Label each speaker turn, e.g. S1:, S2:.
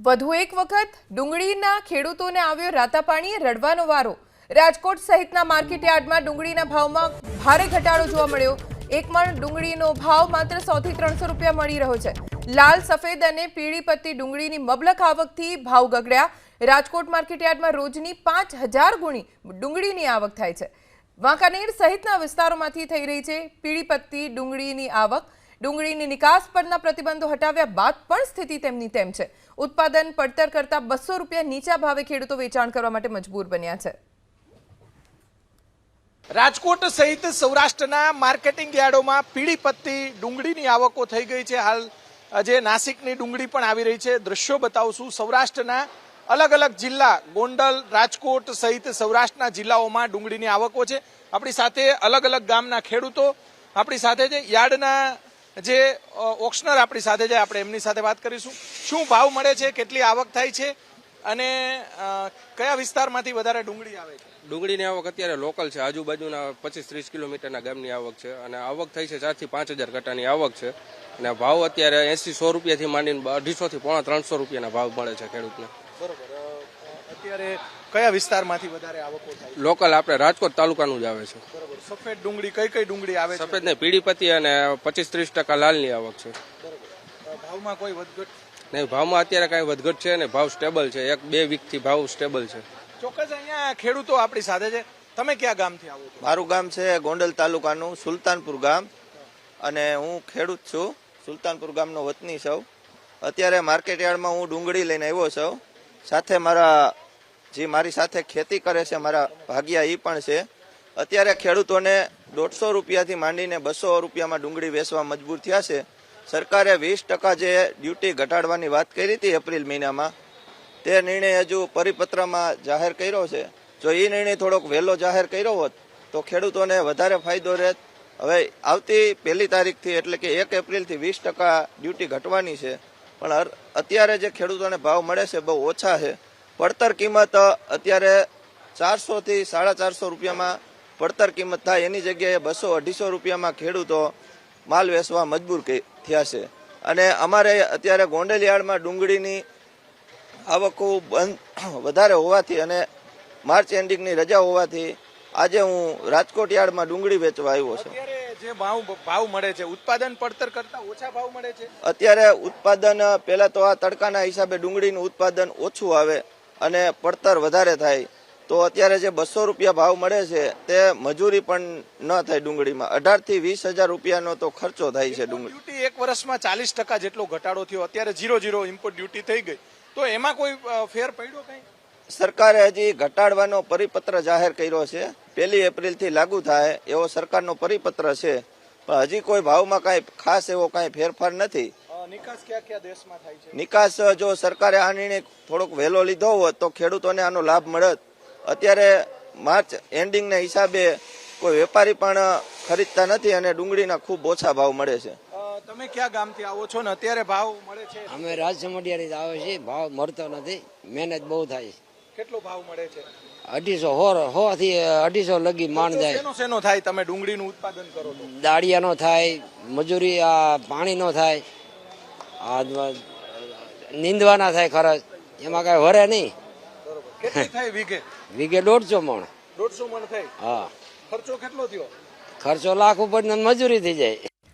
S1: વધુ એક વખત ડુંગળીના ખેડૂતોને આવ્યો રાતા પાણીએ રડવાનો વારો. રાજકોટ સહિતના માર્કેટયાર્ડમાં ડુંગળીના ભાવમાં ભારે ઘટાડો જોવા મળ્યો. એક મણ ડુંગળીનો ભાવ માત્ર સો થી ત્રણસો રૂપિયા મળી રહ્યો છે. લાલ, સફેદ અને પીળી પત્તી ડુંગળીની મબલક આવકથી ભાવ ગગડ્યા. રાજકોટ માર્કેટયાર્ડમાં રોજની પાંચ હજાર ગુણી ડુંગળીની આવક થાય છે. વાંકાનેર સહિતના વિસ્તારોમાંથી થઈ રહી છે પીળી પત્તી ડુંગળીની આવક. ડુંગળીની નિકાસ પરના પ્રતિબંધો હટાવ્યા બાદ પણ સ્થિતિ તેમની તેમ છે. ઉત્પાદન પડતર કરતા બસો રૂપિયા નીચા ભાવે ખેડૂતો વેચાણ કરવા માટે મજબૂર બન્યા છે.
S2: રાજકોટ સહિત સૌરાષ્ટ્રના માર્કેટિંગ યાર્ડોમાં પીળી પત્તી ડુંગળીની આવકો થઈ ગઈ છે. હાલ જે નાસિકની ડુંગળી પણ આવી રહી છે. દ્રશ્યો બતાવશું. સૌરાષ્ટ્રના અલગ અલગ જિલ્લા ગોંડલ, રાજકોટ સહિત સૌરાષ્ટ્રના જિલ્લાઓમાં ડુંગળીની આવકો છે. આપણી સાથે અલગ અલગ ગામના ખેડૂતો, આપણી સાથે છે. યાર્ડના જે ઓક્શનર આપણી સાથે છે આપણે એમની સાથે વાત કરીશું. શું ભાવ મળે છે કેટલી આવક થાય છે અને કયા વિસ્તારમાંથી વધારે ડુંગળી આવે છે?
S3: ડુંગળીની આવક અત્યારે લોકલ છે. આજુબાજુના પચીસ ત્રીસ કિલોમીટરના ગામની આવક છે અને આવક થઈ છે ચારથી પાંચ હજાર કટાની આવક છે. અને ભાવ અત્યારે એસી સો રૂપિયાથી માંડીને અઢીસો થી પોણા ત્રણસો રૂપિયાના ભાવ મળે છે ખેડૂતને.
S2: બરોબર. અત્યારે કયા વિસ્તારમાંથી વધારે આવકો થાય
S3: લોકલ આપણે રાજકોટ તાલુકાનું જ આવે છે.
S2: બરોબર. સફેદ ડુંગળી કઈ કઈ ડુંગળી આવે છે?
S3: સફેદ ને પીળી અને પચીસ ત્રીસ ટકા લાલની આવક છે.
S2: બરોબર. ભાવમાં કોઈ વધઘટ?
S3: નહીં ભાવમાં અત્યારે કાંઈ વધઘટ છે ને ભાવ સ્ટેબલ છે. એક બે વીકથી ભાવ સ્ટેબલ છે.
S2: ચોક્કસ અહીંયા ખેડૂતો આપણી સાથે છે. તમે ક્યાં ગામથી આવો
S4: મારું ગામ છે ગોંડલ તાલુકાનું સુલતાનપુર ગામ. અને હું ખેડૂત છું. સુલતાનપુર ગામનો વતની છું. અત્યારે માર્કેટ યાર્ડમાં હું ડુંગળી લઈને આવ્યો છું. સાથે મારા જે મારી સાથે ખેતી કરે છે, મારા ભાગ્યા એ પણ છે. અત્યારે ખેડૂતોને દોઢસો રૂપિયાથી માંડીને બસો રૂપિયામાં ડુંગળી વેચવા મજબૂર થયા છે. સરકારે વીસ ટકા જે ડ્યુટી ઘટાડવાની વાત કરી હતી એપ્રિલ મહિનામાં, તે નિર્ણય હજુ પરિપત્રમાં જાહેર કર્યો છે. જો એ નિર્ણય થોડોક વહેલો જાહેર કર્યો હોત, તો ખેડૂતોને વધારે ફાયદો રહેત. હવે આવતી પહેલી તારીખથી એટલે કે એક એપ્રિલથી વીસ ટકા ડ્યુટી ઘટવાની છે. પણ અત્યારે જે ખેડૂતોને ભાવ મળે છે બહુ ઓછા છે. પડતર કિંમત અત્યારે ચારસો થી સાડા ચારસો રૂપિયામાં પડતર કિંમત થાય. એની જગ્યાએ બસો અઢીસો રૂપિયામાં ખેડૂતો માલ વેચવા મજબૂર કે- થયા છે. અને અમારે અત્યારે ગોંડલિયાળમાં ડુંગળીની આવક બંધ વધારે હોવાથી અને માર્ચ એન્ડિંગની રજા હોવાથી આજે હું રાજકોટ યાર્ડમાં ડુંગળી વેચવા આવ્યો છું.
S2: જે ભાવ ભાવ મળે છે ઉત્પાદન પડતર કરતા ઓછા ભાવ મળે છે?
S4: અત્યારે ઉત્પાદન પહેલા તો આ તડકાના હિસાબે ડુંગળીનું ઉત્પાદન ઓછું આવે. અને પડતર વધારે થાય તો અત્યારે જે બસો રૂપિયા ભાવ મળે છે તે મજૂરી પણ ન થાય ડુંગળીમાં. અઢારથી વીસ હજાર રૂપિયાનો તો ખર્ચો થાય છે ડુંગળી.
S2: એક વર્ષમાં ચાલીસ ટકા જેટલો ઘટાડો થયો અત્યારે ઝીરો ઝીરો ઇમ્પોર્ટ ડ્યુટી થઈ ગઈ. તો એમાં કોઈ ફેર પડ્યો કઈ?
S4: સરકારે હજી ઘટાડવાનો પરિપત્ર જાહેર કર્યો છે. પહેલી એપ્રિલથી લાગુ થાય એવો સરકારનો પરિપત્ર છે. પણ હજી કોઈ ભાવમાં કાંઈ ખાસ એવો કાંઈ ફેરફાર નથી.
S2: નિકાસ કયા કયા દેશમાં થાય છે?
S4: નિકાસ જો સરકારે આ નિર્ણય થોડોક વહેલો લીધો હોત તો ખેડૂતોને આનો લાભ મળત. અત્યારે માર્ચ એન્ડિંગના હિસાબે કોઈ વેપારી પણ ખરીદતા નથી અને ડુંગળીના ખૂબ ઓછા ભાવ મળે છે.
S2: તમે ક્યાં ગામથી આવો છો ને? અત્યારે ભાવ મળે છે?
S5: અમે રાજસમઢિયારી આવે છે ભાવ મળતો નથી. મહેનત બહુ થાય છે.
S2: કેટલો ભાવ મળે છે?
S5: અઢીસો હો હો થી અઢીસો લગી માણ જાય.
S2: શેનો શેનો થાય? તમે ડુંગળીનું ઉત્પાદન કરો
S5: દાળિયાનો થાય મજૂરી આ પાણીનો થાય. દ- નીંદવાના થાય ખરા. એમાં કાંઈ વરે નહીં.
S2: કેટલી થાય વીઘે?
S5: વીઘે દોઢસો મણ.
S2: દોઢસો મણ થાય?
S5: હા.
S2: ખર્ચો કેટલો થયો?
S5: ખર્ચો લાખ ઉપર ને મજૂરી થઈ જાય.